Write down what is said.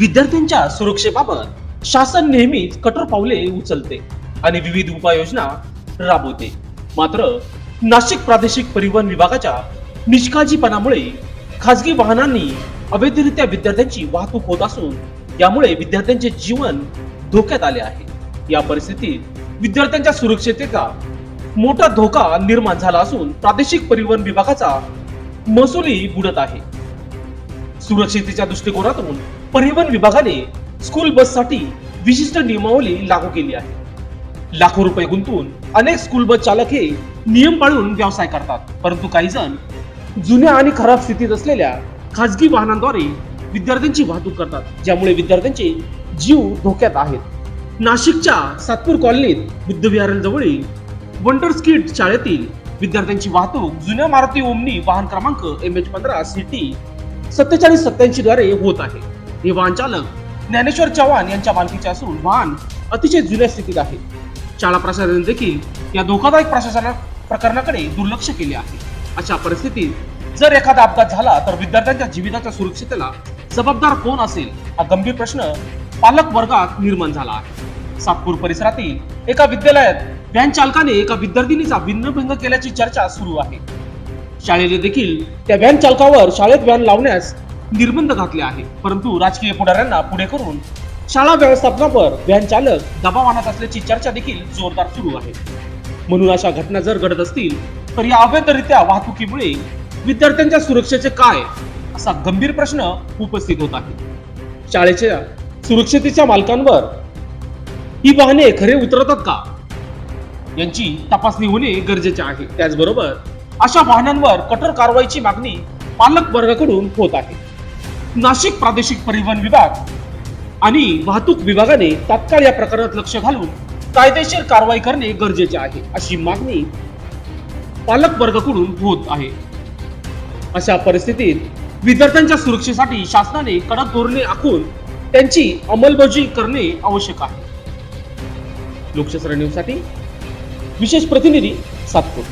विद्यार्थ्यांच्या सुरक्षेबाबत शासन नेहमीच कठोर पावले उचलते आणि विविध उपाययोजना राबवते. मात्र नाशिक प्रादेशिक परिवहन विभागाच्या निष्काळजीपणामुळे खासगी वाहनांनी अवैधरित्या विद्यार्थ्यांची वाहतूक होत असून यामुळे विद्यार्थ्यांचे जीवन धोक्यात आले आहे. या परिस्थितीत विद्यार्थ्यांच्या सुरक्षिततेचा मोठा धोका निर्माण झाला असून प्रादेशिक परिवहन विभागाचा महसुली बुडत आहे. सुरक्षितेच्या दृष्टिकोनातून परिवहन विभागाने स्कूल बससाठी विशिष्ट नियमावली लागू केली आहे. लाखो रुपये गुंतवून अनेक स्कूल बस चालक हे नियम पाळून व्यवसाय करतात. परंतु काही जण जुन्या आणि खराब स्थितीत असलेल्या खाजगी वाहनांद्वारे विद्यार्थ्यांची वाहतूक करतात ज्यामुळे विद्यार्थ्यांचे जीव धोक्यात आहेत. नाशिकच्या सातपूर कॉलनीत बुद्धविहारांजवळील वंडर स्किट शाळेतील विद्यार्थ्यांची वाहतूक जुन्या मारुती ओमनी वाहन क्रमांक एम एच पंधरा सिटी सत्तेचाळीस सत्याऐंशी द्वारे होत आहे. हे वाहन चालक ज्ञानेश्वर चव्हाण यांच्या मालकीचे असून वाहन अतिशय जुन्या स्थितीत आहे. शाळा प्रशासन देखील या धोकादायक प्रशासना प्रकरणाकडे दुर्लक्ष केले आहे. अशा परिस्थितीत जर एखादा अपघात झाला तर विद्यार्थ्यांच्या जीविताच्या सुरक्षितेला जबाबदार कोण असेल हा गंभीर प्रश्न पालक वर्गात निर्माण झाला आहे. सातपूर परिसरातील एका विद्यालयात व्हॅन चालकाने एका विद्यार्थिनीचा भिन्नभंग केल्याची चर्चा सुरू आहे. शाळेने देखील त्या व्हॅन चालकावर शाळेत व्हॅन लावण्यास निर्बंध घातले आहे परंतु राजकीय पुढाऱ्यांना पुढे करून शाळा व्यवस्थापनावर व्हॅन चालक दबाव आणत असल्याची चर्चा देखील जोरदार सुरू आहे. म्हणून अशा घटना जर घडत असतील तर या अवैधरित्या वाहतुकीमुळे विद्यार्थ्यांच्या सुरक्षेचे काय असा गंभीर प्रश्न उपस्थित होत आहे. शाळेच्या सुरक्षतेच्या मालकांवर ही वाहने खरे उतरतात का? यांची तपासणी होणे गरजेचे आहे. त्याचबरोबर अशा वाहनांवर कठोर कारवाईची मागणी पालक वर्गाकडून होत आहे. नाशिक प्रादेशिक परिवहन विभाग आणि वाहतूक विभागाने तात्काळ या प्रकरणात लक्ष घालून कायदेशीर कारवाई करणे गरजेचे आहे अशी मागणी पालक वर्गाकडून होत आहे. अशा परिस्थितीत विद्यार्थ्यांच्या सुरक्षेसाठी शासनाने कडक धोरणे आखून त्यांची अंमलबजावणी करणे आवश्यक आहे. लोकशास्त्र न्यूजसाठी विशेष प्रतिनिधी सातपूर.